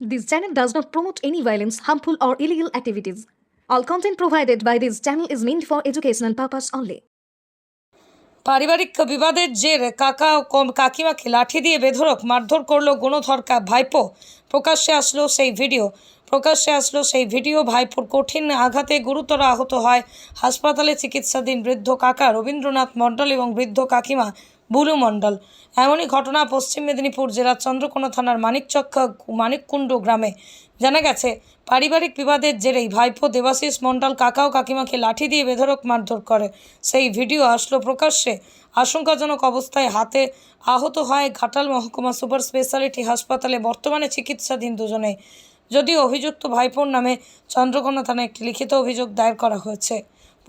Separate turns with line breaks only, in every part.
This channel does not promote any violence, harmful, or illegal activities. All content provided by this channel is meant for educational purpose only.
পারিবারিক বিবাদের জের কাকা ও কম- কাকিমাকে লাঠি দিয়ে বেধড়ক মারধর করল গুণধর কা- ভাইপো প্রকাশ্যে আসলো সেই ভিডিও প্রকাশ্যে আসলো সেই ভিডিও ভাইপোর কঠিন আঘাতে গুরুতর আহত হয় হাসপাতালে চিকিৎসাধীন বৃদ্ধ কাকা রবীন্দ্রনাথ মণ্ডল এবং বৃদ্ধ কাকিমা বুলু মণ্ডল এমনই ঘটনা পশ্চিম মেদিনীপুর জেলার চন্দ্রকোনা থানার মানিকচক, মানিককুণ্ড গ্রামে। জানা গেছে, পারিবারিক বিবাদের জেরেই ভাইপো দেবাশিস মণ্ডল কাকা ও কাকিমাকে লাঠি দিয়ে বেধড়ক মারধর করে। সেই ভিডিও আসলো প্রকাশ্যে। আশঙ্কাজনক অবস্থায় হাতে আহত হয় ঘাটাল মহকুমা সুপার স্পেশালিটি হাসপাতালে বর্তমানে চিকিৎসাধীন দুজনেই। যদিও অভিযুক্ত ভাইপোর নামে চন্দ্রকোনা থানায় একটি লিখিত অভিযোগ দায়ের করা হয়েছে।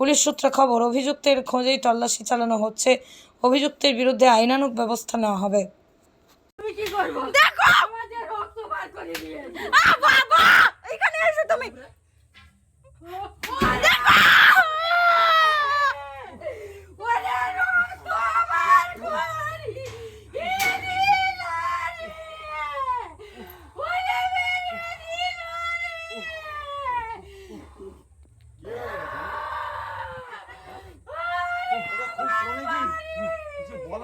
পুলিশ সূত্রে খবর, অভিযুক্তের খোঁজেই তল্লাশি চালানো হচ্ছে অভিযুক্তের বিরুদ্ধে আইনানুক ব্যবস্থা নেওয়া হবে
দেখো আমাদের রক্ত বার করে দিয়েছে আ বাবা এখানে এসো তুমি দেখো ওরে রক্ত বার করে দিয়েছে ওরে মেরে দিল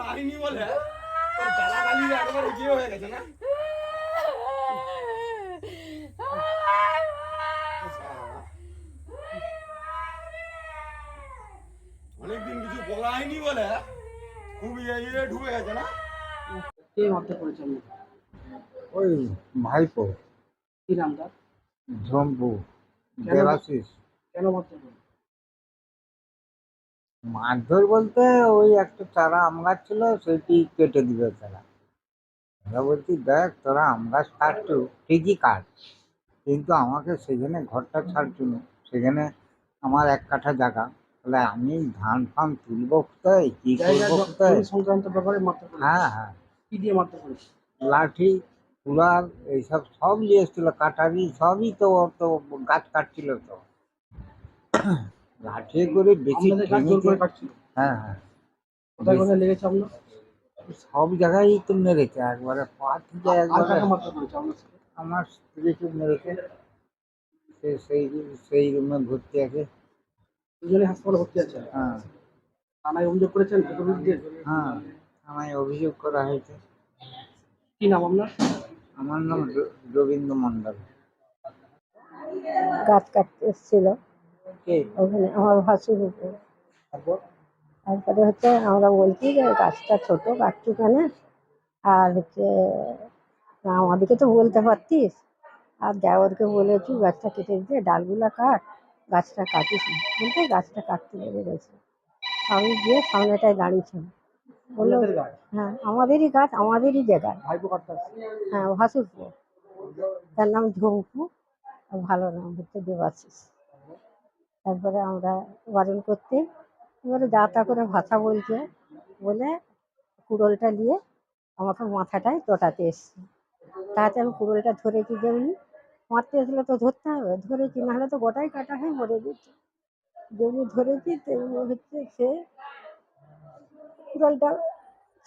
কিছু বলা বলে তোর গালাগালি একবারে গিয়ে হয়ে গেছে না? অনেকদিন কিছু বলা হয়নি বলে খুবই ইয়ে ঢুকে গেছে না?
কে মারতে করেছে
ওই ভাইপো।
কি নাম তার?
ঝম্পু
কেন? কেন মারতে করে
মারধর বলতে ওই একটা চারা আম গাছ ছিল সেটি কেটে দিবে তারা। আমরা বলছি দেখ তোরা আম গাছ কাটছু ঠিকই কাট কিন্তু আমাকে সেখানে ঘরটা ছাড়ছু না। সেখানে আমার এক কাঠা জায়গা। তাহলে আমি ধান ফান তুলবো কোথায়? কি করব কোথায়?
সংক্রান্ত ব্যাপারে
হ্যাঁ হ্যাঁ।
কি দিয়ে মারতে
লাঠি কুড়াল এইসব সব নিয়ে এসেছিল কাটারি সবই তো ওর তো গাছ কাটছিল তো। লাঠি করে বেশি হ্যাঁ হ্যাঁ।
কোথায় কোথায় লেগেছে আপনার?
সব জায়গায় তো মেরেছে একবারে পা থেকে একবারে? আমার স্ত্রীকে মেরেছে। সে সেই সেই রুমে ভর্তি আছে।
দুজনে হাসপাতালে ভর্তি আছে?
হ্যাঁ।
থানায় অভিযোগ করেছেন
হ্যাঁ আমায় অভিযোগ করা হয়েছে।
কি নাম আপনার?
আমার নাম রবীন্দ্র মণ্ডল।
গাছ কাটতে এসেছিল। ওখানে আমার ভাসুর উপর।
তারপরে?
হচ্ছে আমরা বলছি যে গাছটা ছোট কেন আর হচ্ছে আমাদেরকে তো বলতে পারতিস। আর দেওয়ারকে বলেছি গাছটা কেটে দিতে ডালগুলা কাট গাছটা কাটিস বলতে গাছটা কাটতে লেগে গেছে আমি গিয়ে সামনেটায় দাঁড়িয়েছিলাম। বলল হ্যাঁ আমাদেরই গাছ আমাদেরই
আসছে?
হ্যাঁ ভাসুরপুর। তার নাম ঝুমকু ভালো নাম হচ্ছে দেবাশিস। তারপরে আমরা বারণ করতে, এবারে যা তা করে ভাষা বলছে, বলে কুড়োলটা নিয়ে আমাকে মাথাটায় চটাতে এসছে। তাতে আমি কুড়োলটা ধরেছি যেমনি মারতে এসলে তো ধরতে হবে ধরেছি নাহলে তো গোটাই কাটা হয়ে মরে যেত। যেমনি ধরেছি তেমনি হচ্ছে সে কুড়ালটা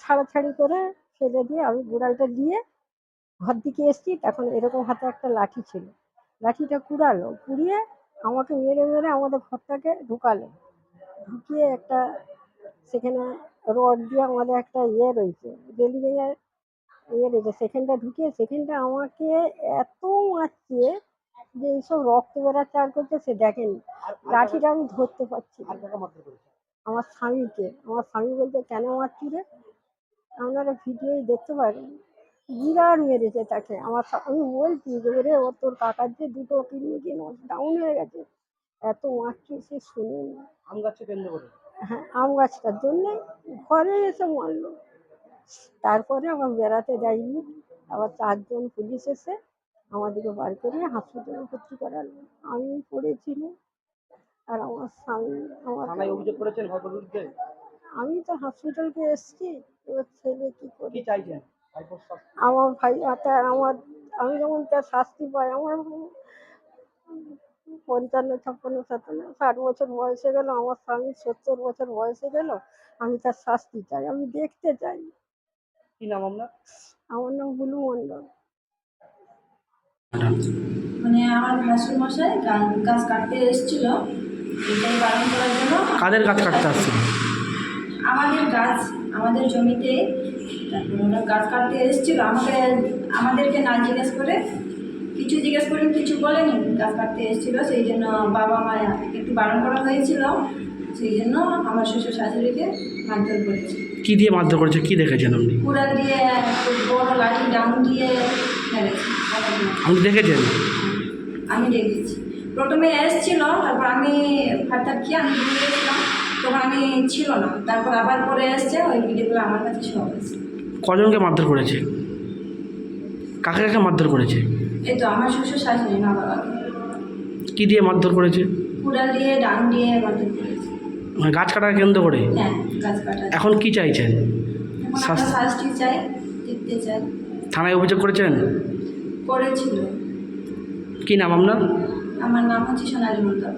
ছাড়াছাড়ি করে ফেলে দিয়ে আমি কুড়ালটা দিয়ে ঘর দিকে এসছি। তখন এরকম হাতে একটা লাঠি ছিল। লাঠিটা কুড়ালো, কুড়িয়ে আমাকে মেরে মেরে আমাদের ঘরটাকে ঢুকালো। ঢুকিয়ে একটা সেখানে রড দিয়ে আমাদের একটা ইয়ে রয়েছে রেলিংয়ের ইয়ে রয়েছে। সেখানটা ঢুকিয়ে সেখানটা আমাকে এত মারছে যে এইসব রক্ত বেরাচ্ছে আর করছে সে দেখেনি লাঠিটা আমি ধরতে পারছি আমার স্বামীকে। আমার স্বামী বলতে কেন মারছি রে? আপনারা ভিডিওই দেখতে পারেন। বিরাট মেরেছে তাকে। আমার আমি বলছি যে রে ও তোর কাকার যে দুটো কিডনি কি ডাউন হয়ে গেছে। এত মারছে সে শুনেনি
আম কেন্দ্র করে
হ্যাঁ আম গাছটার জন্যে ঘরে এসে মারলো। তারপরে আমার বেড়াতে যাইনি। আবার চারজন পুলিশ এসে আমাদেরকে বার করে হাসপাতালে ভর্তি করালো। আমি পড়েছিলাম। আর আমার স্বামী আমার
অভিযোগ করেছেন
আমি তো হসপিটালকে এসেছি। এবার ছেলে কি করি?
চাইছেন?
আমার ভাই তার আমার আমি যেমন তার শাস্তি পাই আমার পঞ্চান্ন ছাপ্পান্ন সাতান্ন ষাট বছর বয়সে গেল আমার স্বামী সত্তর বছর বয়সে গেল আমি তার শাস্তি চাই আমি দেখতে চাই।
কি নাম আপনার?
আমার নাম বুলু মণ্ডল।
মানে আমার ভাসুর মশাই গাছ কাটতে এসেছিল এটাই বারণ করার জন্য।
কাদের গাছ কাটতে আসছিল?
আমাদের গাছ আমাদের জমিতে তারপর ওরা গাছ কাটতে এসেছিল। আমাকে আমাদেরকে না জিজ্ঞেস করে কিছু জিজ্ঞেস করে কিছু বলেনি। গাছ কাটতে এসেছিল সেই জন্য বাবা মা একটু বারণ করা হয়েছিল। সেই জন্য আমার শ্বশুর শাশুড়িকে মারধর করেছে।
কি দিয়ে মারধর করেছে? কি দেখেছেন আপনি?
কুড়াল দিয়ে বড় লাঠি ডাউন দিয়ে মেরেছে।
আপনি দেখেছেন?
আমি দেখেছি। প্রথমে এসেছিল তারপর আমি ফাটার খেয়ে আমি ঘুরে তখন আমি ছিল না। তারপর আবার পরে এসছে ওই ভিডিওগুলো আমার কাছে সব আছে।
কজনকে মারধর করেছে? কাকে কাকে মারধর করেছে?
এই তো আমার শ্বশুর শাশুড়ি
কি দিয়ে মারধর করেছে?
কুড়াল দিয়ে ডাং দিয়ে মাটি করেছে।
মানে গাছ কাটা কেন্দ্র করে?
হ্যাঁ গাছ কাটা
এখন কি চাইছেন? শাস্তি
দেখতে চাই।
থানায় অভিযোগ করেছেন?
করেছিল।
কি নাম আপনার?
আমার নাম হচ্ছে সোনালী মন্ডল